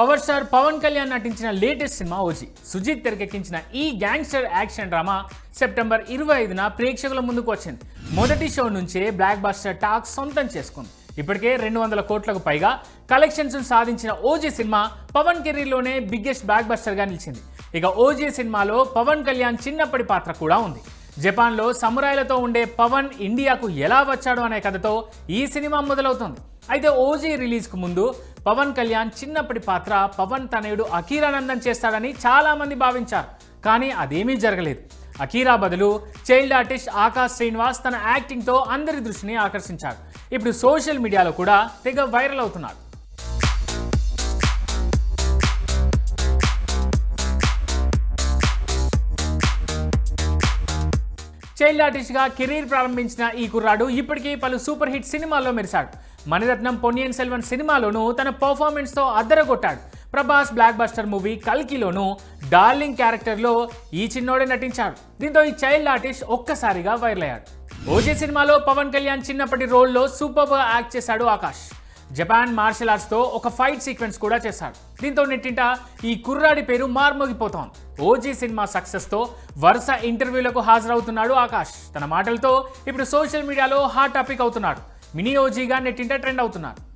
Power star Pawan Kalyan నటించిన latest cinema OG. Sujith తెరకెక్కించిన ఈ గ్యాంగ్స్టర్ యాక్షన్ డ్రామా సెప్టెంబర్ ఇరవై ఐదున ప్రేక్షకుల ముందుకు వచ్చింది. మొదటి షో నుంచే బ్లాక్ బాస్టర్ టాక్ సొంతం చేసుకుంది. ఇప్పటికే రెండు వందల కోట్లకు పైగా కలెక్షన్స్ సాధించిన ఓజీ సినిమా పవన్ కెరీర్లోనే బిగ్గెస్ట్ బ్లాక్ బస్టర్గా నిలిచింది. ఇక ఓజీ సినిమాలో పవన్ కళ్యాణ్ చిన్నప్పటి పాత్ర కూడా ఉంది. జపాన్లో సమురాయిలతో ఉండే పవన్ ఇండియాకు ఎలా వచ్చాడు అనే కథతో ఈ సినిమా మొదలవుతుంది. అయితే ఓజీ రిలీజ్కు ముందు పవన్ కళ్యాణ్ చిన్నప్పటి పాత్ర పవన్ తనయుడు అఖీరానందం చేస్తాడని చాలామంది భావించారు. కానీ అదేమీ జరగలేదు. అఖీరా బదులు చైల్డ్ ఆర్టిస్ట్ ఆకాష్ శ్రీనివాస్ తన యాక్టింగ్తో అందరి దృష్టిని ఆకర్షించాడు ఇప్పుడు సోషల్ మీడియాలో కూడా తెగ వైరల్ అవుతున్నాడు చైల్డ్ ఆర్టిస్ట్గా కెరీర్ ప్రారంభించిన ఈ కుర్రాడు ఇప్పటికీ పలు సూపర్ హిట్ సినిమాల్లో మెరిశాడు. మణిరత్నం పొన్నియన్ సెల్వన్ సినిమాలోనూ తన పర్ఫార్మెన్స్తో అద్దరగొట్టాడు. ప్రభాస్ బ్లాక్ బస్టర్ మూవీ కల్కిలోనూ డార్లింగ్ క్యారెక్టర్లో ఈ చిన్నోడే నటించాడు. దీంతో ఈ చైల్డ్ ఆర్టిస్ట్ ఒక్కసారిగా వైరల్ అయ్యాడు. ఓజే సినిమాలో పవన్ కళ్యాణ్ చిన్నప్పటి రోల్లో సూపర్గా యాక్ట్ చేశాడు ఆకాష్. జపాన్ మార్షల్ ఆర్ట్స్తో ఒక ఫైట్ సీక్వెన్స్ కూడా చేశాడు దీంతో నెట్టింట ఈ కుర్రాడి పేరు మార్మోగిపోతోంది. ఓజీ సినిమా సక్సెస్తో వరుస ఇంటర్వ్యూలకు హాజరవుతున్నాడు ఆకాష్. తన మాటలతో ఇప్పుడు సోషల్ మీడియాలో హాట్ టాపిక్ అవుతున్నాడు. మినీ ఓజీగా నెట్టింట ట్రెండ్ అవుతున్నాడు